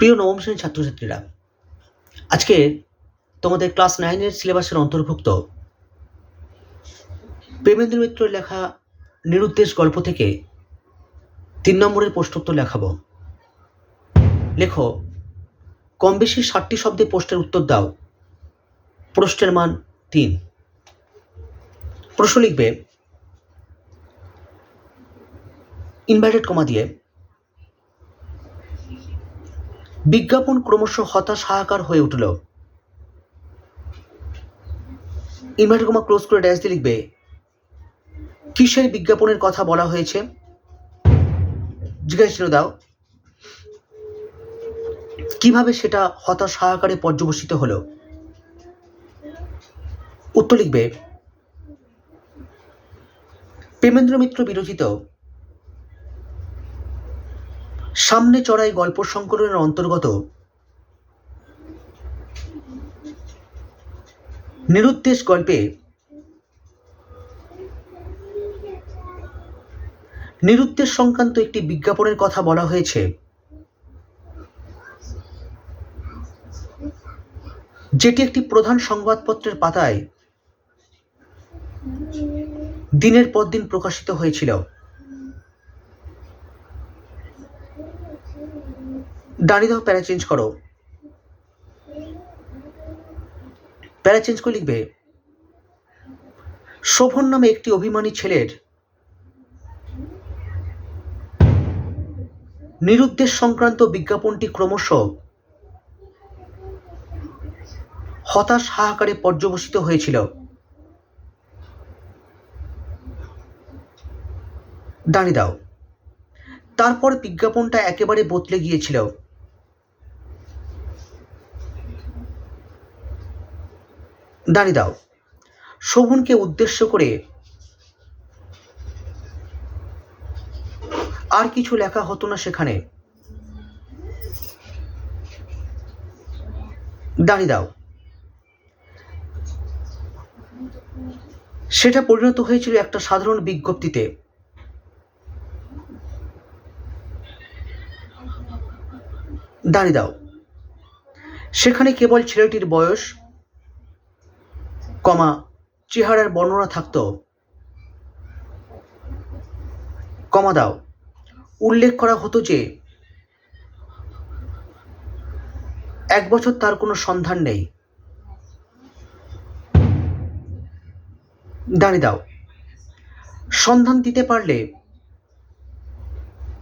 প্রিয় নবম শ্রেণির ছাত্রছাত্রীরা, আজকে তোমাদের ক্লাস নাইনের সিলেবাসের অন্তর্ভুক্ত প্রেমেন্দ্র মিত্রের লেখা নিরুদ্দেশ গল্প থেকে তিন নম্বরের প্রশ্নোত্তর লেখাবো। লেখো কম বেশি ষাটটি শব্দে প্রশ্নের উত্তর দাও। প্রশ্নের মান তিন। প্রশ্ন লিখবে ইনভার্টেড কমা দিয়ে বিজ্ঞাপন ক্রমশ হতাশ হাহাকার হয়ে উঠল। ইনভার্টার কমা ক্লোজ করে ড্যাশ দিয়ে লিখবে, কিসের বিজ্ঞাপনের কথা বলা হয়েছে? জিজ্ঞাসা দাও। কীভাবে সেটা হতাশ হাহাকারে পর্যবসিত হলো? উত্তর লিখবে, প্রেমেন্দ্র মিত্র বিরচিত সামনে চড়াই গল্প সংকলনের অন্তর্গত। নিরুদ্দেশ গল্পে নিরুদ্দেশ সংক্রান্ত একটি বিজ্ঞাপনের কথা বলা হয়েছে। যেটি একটি প্রধান সংবাদপত্রের পাতায় দিনের পর দিন প্রকাশিত হয়েছিল। দাঁড়িয়ে দাও প্যারা চেঞ্জ করো। প্যারা চেঞ্জ করে লিখবে, শোভন নামে একটি অভিমানী ছেলের নিরুদ্দেশ সংক্রান্ত বিজ্ঞাপনটি ক্রমশ হতাশ হাহাকারে পর্যবসিত হয়েছিল। দাঁড়িয়ে দাও। তারপর বিজ্ঞাপনটা একেবারে বদলে গিয়েছিল। দাঁড়িয়ে দাও। শোভনকে উদ্দেশ্য করে আর কিছু লেখা হতো না সেখানে। দাঁড়িয়ে দাও। সেটা পরিণত হয়েছিল একটা সাধারণ বিজ্ঞপ্তিতে। দাঁড়িয়ে দাও। সেখানে কেবল ছেলেটির বয়স কমা, চেহারার বর্ণনা থাকত। কমা দাও। উল্লেখ করা হতো যে, এক বছর তার কোনো সন্ধান নেই। দাঁড়িয়ে দাও। সন্ধান দিতে পারলে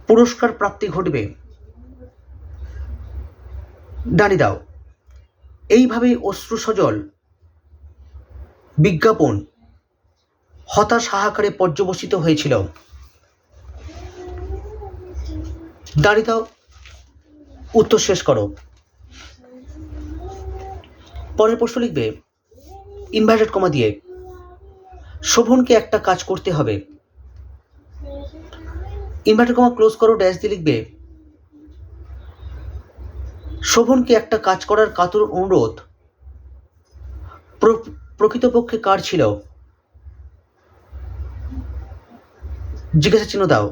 পুরস্কার প্রাপ্তি ঘটবে। দাঁড়িয়ে দাও। এইভাবেই অশ্রু সজল বিজ্ঞাপন হতাশ হাহাকারে পর্যবসিত হয়েছিল। দাঁড়িয়ে দাও, উত্তর শেষ করো। পরের প্রশ্ন লিখবে, ইনভার্টেড কমা দিয়ে, শোভনকে একটা কাজ করতে হবে। ইনভার্টেড কমা ক্লোজ করো, ড্যাশ দিয়ে লিখবে, শোভনকে একটা কাজ করার কাতর অনুরোধ প্রকৃতপক্ষে কার ছিল? জিজ্ঞাসা চিহ্ন দাও।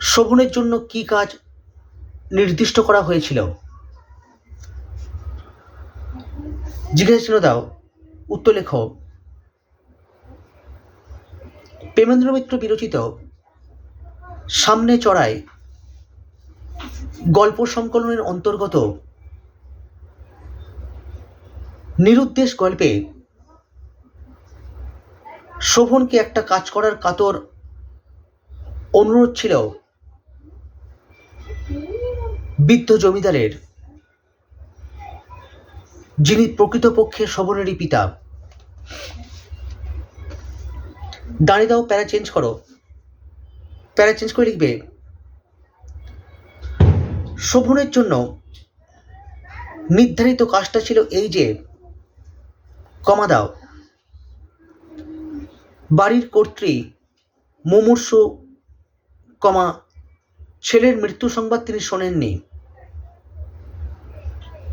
শোভনের জন্য কি কাজ নির্দিষ্ট করা হয়েছিল? জিজ্ঞাসা চিহ্ন দাও। উত্তর লেখ। প্রেমেন্দ্র মিত্র বিরচিত সামনে চড়ায় গল্প সংকলনের অন্তর্গত নিরুদ্দেশ গল্পে শোভনকে একটা কাজ করার কাতর অনুরোধ ছিল বৃদ্ধ জমিদারের, যিনি প্রকৃতপক্ষে শোভনেরই পিতা। দাঁড়িয়ে দাও, প্যারা চেঞ্জ করো। প্যারা চেঞ্জ করে লিখবে, শোভনের জন্য নির্ধারিত কাজটা ছিল এই যে কমা দাও। বাড়ির কর্ত্রী মুমূর্ষু কমা, ছেলের মৃত্যু সংবাদ তিনি শোনেননি।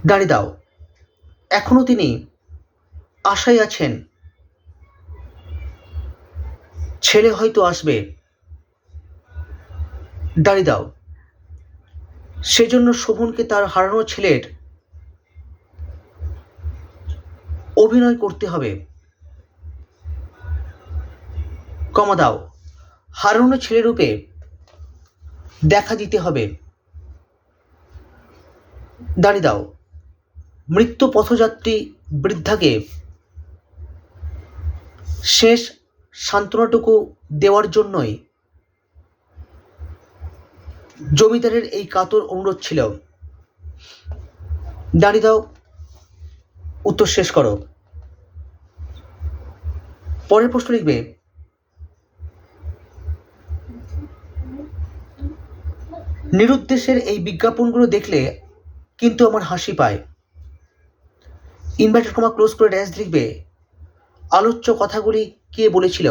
দাঁড়িয়ে দাও। এখনও তিনি আশায় আছেন। ছেলে হয়তো আসবে। দাঁড়িয়ে দাও। সেজন্য শোভনকে তার হারানো ছেলের অভিনয় করতে হবে। কমা দাও। হারানো ছেলেরূপে দেখা দিতে হবে। দাঁড়িয়ে দাও। মৃত্যু পথযাত্রী বৃদ্ধাকে শেষ সান্ত্বনাটুকু দেওয়ার জন্যই জমিদারের এই কাতর অনুরোধ ছিল। দাঁড়িয়ে দাও। উত্তর শেষ করো। পরের প্রশ্ন লিখবে, নিরুদ্দেশের এই বিজ্ঞাপনগুলো দেখলে কিন্তু আমার হাসি পায়। ইনভার্টার কমা ক্লোজ করে ড্যাশ লিখবে, আলোচ্য কথাগুলি কে বলেছিল?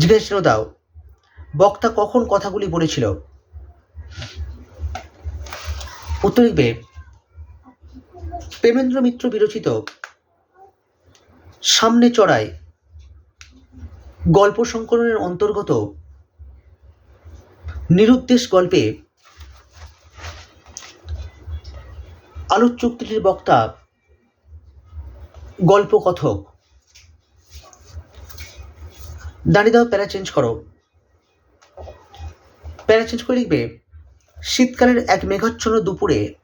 জিজ্ঞেস দাও, বক্তা কখন কথাগুলি বলেছিল? উত্তর লিখবে প্রেমেন্দ্র মিত্র বিরচিত সামনে চড়ায় গল্প সংকলনের অন্তর্গত নিরুদ্দেশ গল্পে আলোচ্য উক্তিটির বক্তা গল্প কথক দাঁড়িয়ে দাও, প্যারা চেঞ্জ করো। প্যারা চেঞ্জ করে লিখবে, শীতকালের এক মেঘাচ্ছন্ন দুপুরে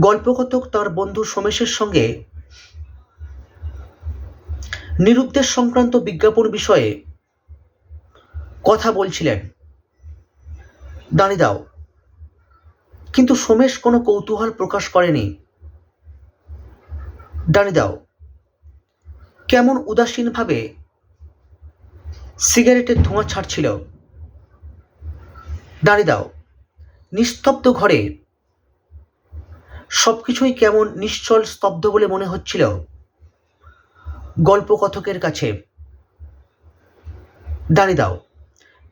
গল্পকথক তার বন্ধু সোমেশের সঙ্গে নিরুদ্দেশ সংক্রান্ত বিজ্ঞাপন বিষয়ে কথা বলছিলেন। দাঁড়িয়ে দাও। কিন্তু সোমেশ কোনো কৌতূহল প্রকাশ করেনি। দাঁড়িয়ে দাও, কেমন উদাসীনভাবে সিগারেটের ধোঁয়া ছাড়ছিল। দাঁড়িয়ে দাও, নিস্তব্ধ ঘরে সবকিছুই কেমন নিশ্চল, স্তব্ধ বলে মনে হচ্ছিল। গল্পকথকের কাছে দাঁড়িয়ে দাও।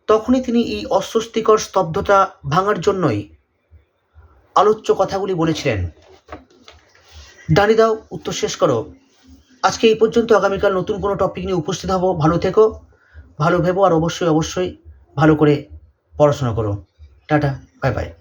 তখনই তিনি এই অস্বস্তিকর স্তব্ধতা ভাঙার জন্যই আলোচ্য কথাগুলি বলেছিলেন। দাঁড়িয়ে দাও, উত্তর শেষ করো। আজকে এই পর্যন্ত আগামীকাল নতুন কোনো টপিক নিয়ে উপস্থিত হব। ভালো থেকো। ভালো ভেবো আর অবশ্যই অবশ্যই ভালো করে পড়াশোনা করো। Tata bye bye